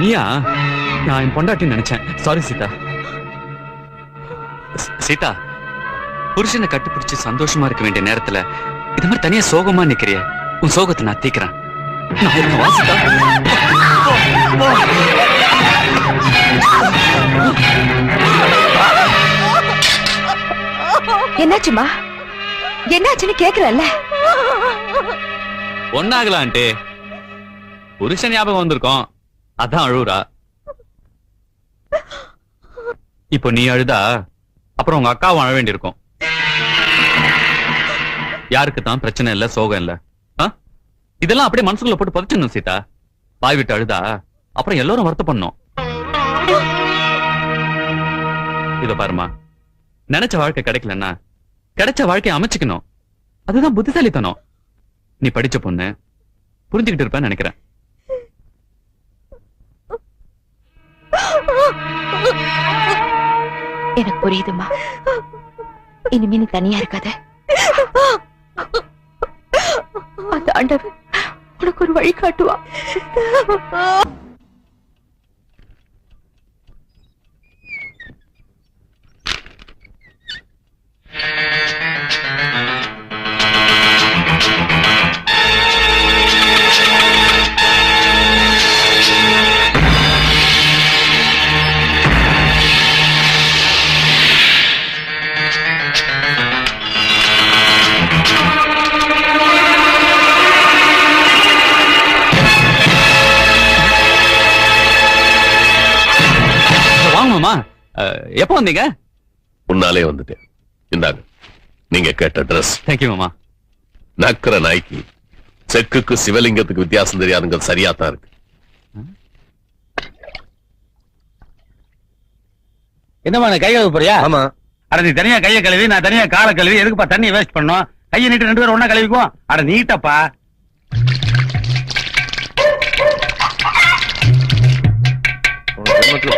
நீயா நான் என் பொண்டாட்டின்னு நினைச்சேன். சாரி சீதா. சீதா புருஷனை கட்டுப்பிடிச்சு சந்தோஷமா இருக்க வேண்டிய நேரத்துல இது மாதிரி தனியா சோகமா நிக்கிறிய உன் சோகத்தை நான் தீக்கிறேன். என்னாச்சுமா? என்னாச்சுன்னு கேக்குறல்ல ஒன்னாகலான்ட்டு புருஷன் ஞாபகம் வந்திருக்கோம். அதான் அழுவுறா. இப்போ நீ அழுதா அப்புறம் உங்க அக்காவும் அழ வேண்டியிருக்கும். யாருக்கு தான் பிரச்சனை இல்ல சோகம் இல்ல. இதெல்லாம் அப்படியே மனசுக்குள்ள போட்டு புதைச்சிடணும் சீதா. பாய் விட்டு அழுதா அப்புறம் எல்லாரும் வருத்தம் பண்ணும் இத பாருமா நினைச்ச வாழ்க்கை கிடைக்கலன்னா கிடைச்ச வாழ்க்கையை அமைச்சுக்கணும். அதுதான் புத்திசாலித்தனம். நீ படிச்ச பொண்ணு புரிஞ்சுக்கிட்டு இருப்பேன்னு நினைக்கிறேன். எனக்கு புரியுதுமா இனிமே நீ தனியா இருக்காத. அந்த ஆண்டவன் உனக்கு ஒரு வழி காட்டுவா வாங்க மாமா அஹ், எப்போ வந்தீங்க? முன்னாலே வந்துட்டேன். இந்தாங்க நீங்க கேட்ட ட்ரெஸ் தேங்க்யூ மாமா. நக்கிற நாய்க்கு செக்குக்கு சிவலிங்கத்துக்கு வித்தியாசம் தெரியாதுங்க சரியா தான் இருக்கு. என்னமா கை கழுவ போறியா? ஆமா. அட நீ தனியா கைய கழுவி நான் தனியா காலை கழுவி எதுக்குப்பா தண்ணியை வேஸ்ட் பண்ணோம்? கையை நீட்டு ரெண்டு பேரும் ஒண்ணா கழுவிக்குவோம். அட நீட்டப்பா.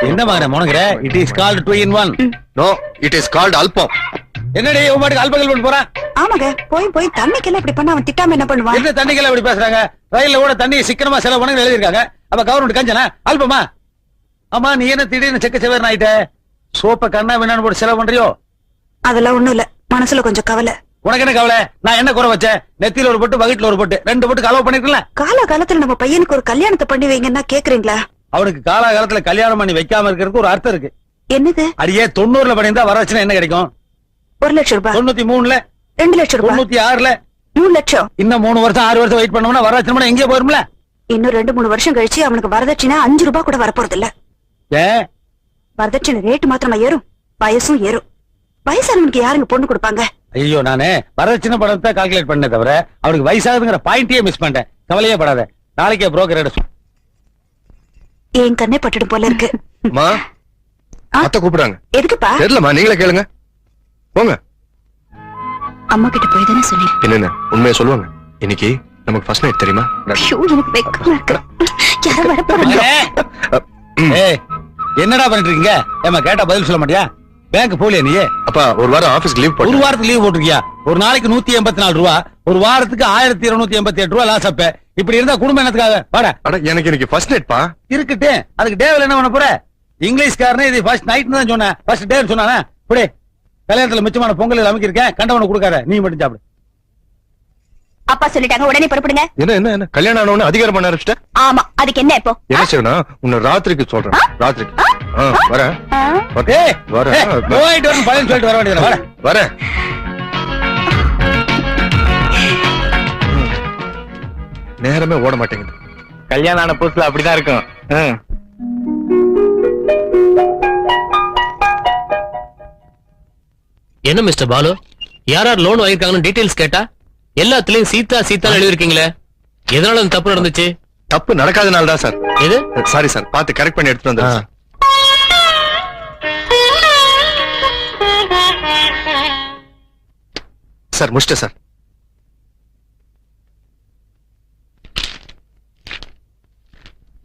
என்ன மகன முனங்குற it is called two in one no it is called album. என்னடி உன் பாட்டுக்கு அல்பகல் பண்ணி போறான் ஆமாங்க போய் போய் தண்ணிக்கெல்லாம் இப்படி பண்ண அவன் திட்டாம என்ன பண்ணுவான்? என்ன தண்ணிக்கெல்லாம் இப்படி பேசுறாங்க? ரயில்ல கூட தண்ணி சிக்கனமா செலவு பண்ணி எழுதிருக்காங்க அப்ப கவர்மெண்ட் கஞ்சனா? அல்பமா? ஆமா நீ என்ன திடீர்னு செக்க செவர்னு ஆயிட்ட? சோப்ப கண்ணா வேணான்னு போட்டு செலவு பண்றியோ? அதெல்லாம் ஒண்ணும் இல்ல. மனசுல கொஞ்சம் கவலை. உனக்கு என்ன கவலை? நான் என்ன குறை வச்சேன்? நெத்தியில ஒரு பொட்டு வகிட்டுல ஒரு பொட்டு ரெண்டு பொட்டு கலவு பண்ணிருக்கல கால காலத்துல நம்ம பையனுக்கு ஒரு கல்யாணத்தை பண்ணி வைங்கன்னா கேக்குறீங்களா? அவனுக்கு காலாகாலத்துல கல்யாணம் பண்ணி வைக்காம இருக்கிறதுக்கு ஒரு அர்த்தம் இருக்கு. என்னது? அடியே தொண்ணூறுல பண்ணியிருந்தா வரவச்சுனா என்ன கிடைக்கும்? ஒரு லட்சம் ரூபாய் தொண்ணூத்தி மூணுல ரெண்டு லட்சம் ரூபாய் தொண்ணூத்தி ஆறுல மூணு லட்சம். இன்னும் மூணு வருஷம் ஆறு வருஷம் வெயிட் பண்ணோம்னா வரவச்சனம்னா எங்கே போயிரும்ல? இன்னும் ரெண்டு மூணு வருஷம் கழிச்சு அவனுக்கு வரதட்சணை அஞ்சு ரூபாய் கூட வரப்போறது இல்ல ஏன் வரதட்சணை ரேட்டு மாத்திரமா ஏறும். வயசும் ஏறும். வயசானவனுக்கு யாருங்க பொண்ணு கொடுப்பாங்க? ஐயோ நானு வரதட்சணை படத்தை கால்குலேட் பண்ண தவிர அவனுக்கு வயசாகுதுங்கிற பாயிண்டே மிஸ் பண்ணிட்டேன். கவலையே படாத. நாளைக்கே புரோக்கர் என் கண்ணே பட்டுடும் போல இருக்கு. மா? அத்தை கூப்பிடுறாங்க. எதுக்குப்பா? தெரியலமா நீங்களே கேளுங்க. போங்க. அம்மா கிட்ட போய் தானே சொன்னேன். என்னென்ன? உண்மையை சொல்லுவாங்க. இன்னைக்கு நமக்கு ஃபர்ஸ்ட் நைட் தெரியுமா? எனக்கு வெக்கமா இருக்கு. யாரும் வர போறாங்க ஏய் என்னடா பண்ணிட்டு இருக்கீங்க ஏமா கேட்டா பதில் சொல்ல மாட்டியா? பேங்க் போலியா நீ அப்பா ஒரு வாரம் ஆபீஸ்க்கு லீவ் ஒரு போட்டு வாரத்துக்கு லீவ் போட்டிருக்கியா? ஒரு நாளைக்கு நூத்தி எண்பத்தி நாலு ரூபா. ஒரு வாரத்துக்கு ஆயிரத்தி இருநூத்தி எண்பத்தி எட்டு ரூபா லாஸ் அப்ப. இப்படி இருந்தா குடும்பம் என்னத்துக்காக? வாடா. அட எனக்கு இன்னைக்கு ஃபர்ஸ்ட் நைட் பா. இருக்கட்டு. அதுக்கு டேவில் என்ன பண்ண போற? இங்கிலீஷ்காரனே இது ஃபர்ஸ்ட் நைட் தான் சொன்னேன். ஃபர்ஸ்ட் டே சொன்னானே? புடி. கல்யாணத்துல மிச்சமான பொங்கல் அமைக்கிருக்கேன். கண்டவனை கொடுக்காத. நீ மட்டும் சாப்பிடு. அப்பா சொல்லிட்டாங்க. உடனே புறப்படுங்க. என்ன என்ன என்ன? கல்யாணம் ஆனவன அதிகாரம் பண்ண ஆரம்பிச்சிட்ட? ஆமா. அதுக்கு என்ன இப்போ? என்ன செய்யணும்? உன்னை ராத்திரிக்கு சொல்றேன். ராத்திரிக்கு. வரேன். வரேன். வரேன். போயிட்டு வரணும். பையன் சொல்லிட்டு வர வேண்டியது வர வரேன். நேரமே ஓட மாட்டேங்குது. கல்யாணம் ஆன புதுசுல அப்படிதான் இருக்கும். என்ன மிஸ்டர் பாலு? யார் யார் லோன் வாங்கிருக்காங்கன்னு டீடைல்ஸ் கேட்டா எல்லாத்துலயும் சீதா சீதா எழுதிருக்கீங்களே எதனால தப்பு நடந்துச்சு? தப்பு நடக்காதனால தான் சார். எது? சாரி சார் பார்த்து கரெக்ட் பண்ணி எடுத்துட்டு வந்தேன் சார். சார் முடிச்சிட்டேன் சார்.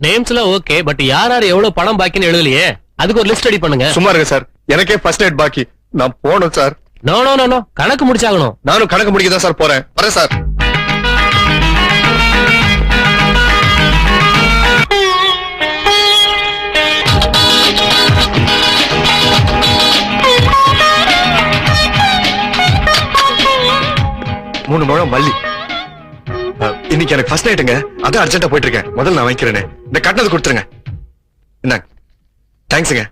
நேம்ஸ் ஓகே பட் யார் யார் எவ்வளவு பணம் பாக்கின்னு எழுதலையே? அதுக்கு ஒரு லிஸ்ட் ரெடி பண்ணுங்க. சும்மா இருங்க சார். எனக்கே ஃபர்ஸ்ட் எய்ட் பாக்கி. நான் போகணும் sir. No no no no கணக்கு முடிச்சாகணும். நானும் கணக்கு முடிக்க தான் சார் போறேன். வரேன் சார். மூணு முழம் மல்லி. இன்னைக்கு எனக்கு ஃபர்ஸ்ட் நைட்டுங்க அதான் அர்ஜென்ட்டா போயிட்டு இருக்கேன் முதல்ல நான் வைக்கிறேனே இந்த கட்டினது கொடுத்துருங்க. என்ன தேங்க்ஸுங்க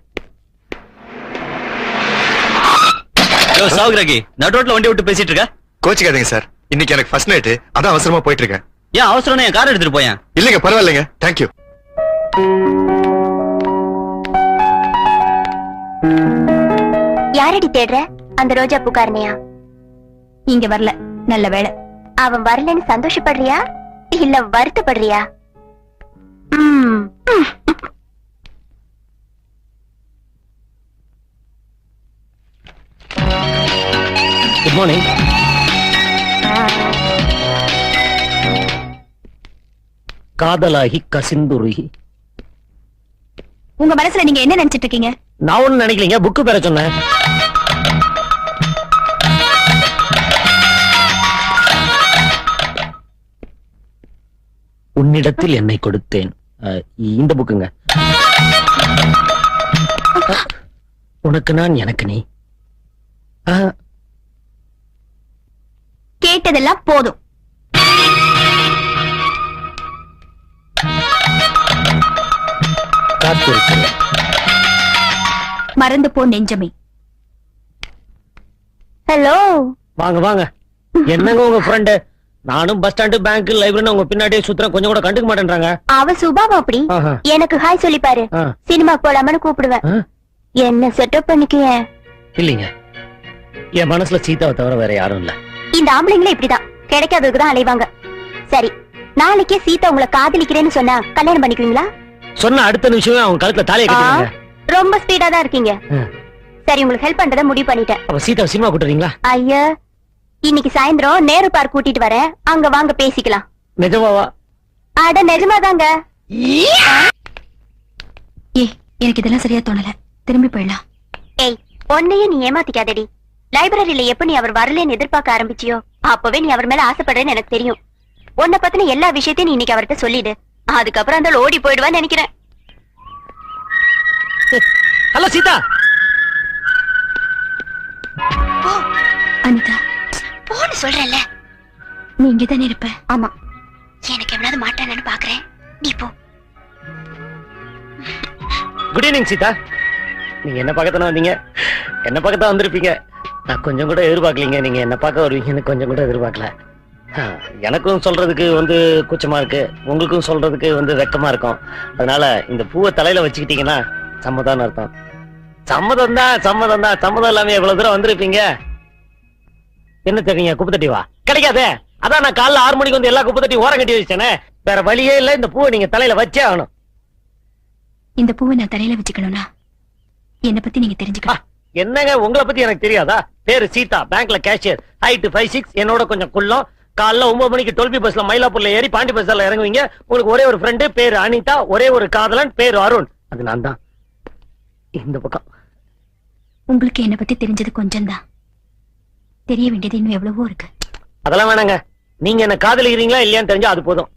சாகுராகி நடு வண்டி விட்டு பேசிட்டு இருக்க கோச்சிக்காதீங்க சார். இன்னைக்கு எனக்கு ஃபர்ஸ்ட் நைட்டு அதான் அவசரமா போயிட்டு இருக்கேன் ஏன் அவசரம் என் கார் எடுத்துட்டு போயேன். இல்லைங்க பரவாயில்லைங்க. தேங்க்யூ யாரடி தேடுற? அந்த ரோஜா பூக்காரனையா? இங்க வரல. நல்ல வேலை அவன் வரலன்னு சந்தோஷப்படுறியா? இல்ல வருத்தப்படுறியா? குட் மார்னிங் காதலாகி கசிந்துருகி. உங்க மனசுல நீங்க என்ன நினைச்சிட்டு இருக்கீங்க? நான் ஒண்ணு நினைக்கலீங்க. புக்கு பெற சொன்னேன். உன்னிடத்தில் என்னை கொடுத்தேன். இந்த புக்குங்க. உனக்கு நான் எனக்கு நீ. கேட்டதெல்லாம் போதும். மறந்து போ நெஞ்சமே. ஹலோ வாங்க வாங்க. என்னங்க உங்க ஃப்ரெண்டு நானும் பஸ் ஸ்டாண்டு பேங்க் லைப்ரரி உங்க பின்னாடியே சுத்துறேன். கொஞ்சம் கூட கண்டுக்க மாட்டேன்றாங்க. அவ சுபாவம் அப்படி. எனக்கு ஹாய் சொல்லி பாரு. சினிமா போலாமனு கூப்பிடுவேன்? என்ன செட்டப் பண்ணிக்க இல்லைங்க. என் மனசுல சீதாவை தவிர வேற யாரும் இல்ல. இந்த ஆம்பளைங்களே இப்படிதான். கிடைக்காததுக்கு தான் அலைவாங்க. சரி நாளைக்கே சீதா உங்களை காதலிக்கிறேன்னு சொன்னா கல்யாணம் பண்ணிக்குவீங்களா? சொன்ன அடுத்த நிமிஷமே அவங்க கழுத்துல தாலியை கட்டிடுங்க ரொம்ப ஸ்பீடா தான் இருக்கீங்க. சரி உங்களுக்கு ஹெல்ப் பண்றத முடிவு பண்ணிட்டேன். அப்ப சீதாவை சினிமா கூட்டுறீங்களா? ஐயா. இன்னைக்கு சாயந்தரம் நேரு பார்க் கூட்டிட்டு வரேன். அங்க வாங்க பேசிக்கலாம். நிஜமாவா? அட நிஜமாதாங்க. ஏ எனக்கு இதெல்லாம் சரியா தோணல. திரும்பி போயிடலாம். ஏய் உன்னையே நீ ஏமாத்திக்காதடி. லைப்ரரியில எப்ப நீ அவர் வரலன்னு எதிர்பார்க்க ஆரம்பிச்சியோ அப்பவே நீ அவர் மேல ஆசைப்படுறேன்னு எனக்கு தெரியும். உன்னை பத்தின எல்லா விஷயத்தையும் நீ இன்னைக்கு அவர்கிட்ட சொல்லிடு. அதுக்கப்புறம் அந்த ஓடி போயிடுவான்னு நினைக்கிறேன். ஹலோ சீதா! அனிதா. சொல்றேன்ல? நீ இங்கதானே இருப்ப? ஆமா. எனக்கு எவனாவது மாட்டானு பாக்குறேன். நீ போ. Good evening Sita. நீங்க என்ன பார்க்கத்தானே வந்தீங்க? என்ன பார்க்கத்தான் வந்திருப்பீங்க? நான் கொஞ்சம் கூட எதிர்பார்க்கலீங்க. நீங்க என்ன பார்க்க வருவீங்கன்னு கொஞ்சம் கூட எதிர்பார்க்கல. எனக்கும் சொல்றதுக்கு வந்து கூச்சமா இருக்கு. உங்களுக்கும் சொல்றதுக்கு வந்து வெக்கமா இருக்கும். அதனால இந்த பூவை தலையில வச்சுக்கிட்டீங்கன்னா சம்மதம்னு அர்த்தம். சம்மதம் தான் சம்மதம் தான் சம்மதம் இல்லாம எவ்வளவு தூரம் வந்திருப்பீங்க? என்ன தெரியுங்க குப்பை தட்டி வா. கிடைக்காதே. அதான் நான் காலைல ஆறு மணிக்கு வந்து எல்லா குப்பை தட்டி ஓரம் கட்டி வச்சேனே வேற வழியே இல்ல இந்த பூவை நீங்க தலையில வச்சே ஆகணும். இந்த பூவை நான் தலையில வச்சுக்கணும்னா என்ன பத்தி நீங்க தெரிஞ்சுக்கணும். என்னங்க உங்களை பத்தி எனக்கு தெரியாதா? பேரு சீதா பேங்க்ல கேஷியர் ஹைட் ஃபைவ் சிக்ஸ் என்னோட கொஞ்சம் குள்ளம். காலைல ஒன்பது மணிக்கு டுவெல்பி பஸ்ல மயிலாப்பூர்ல ஏறி பாண்டி பஸ்ல இறங்குவீங்க. உங்களுக்கு ஒரே ஒரு ஃப்ரெண்டு பேரு அனிதா ஒரே ஒரு காதலன் பேரு அருண். அது நான் தான் இந்த பக்கம். உங்களுக்கு என்ன பத்தி தெரிஞ்சது கொஞ்சம் தான் தெரிய வேண்டியது இன்னும் எவ்வளவோ இருக்கு. அதெல்லாம் வேணாங்க. நீங்க என்ன காதலிக்கிறீங்களா இல்லையான்னு தெரிஞ்சா அது போதும்.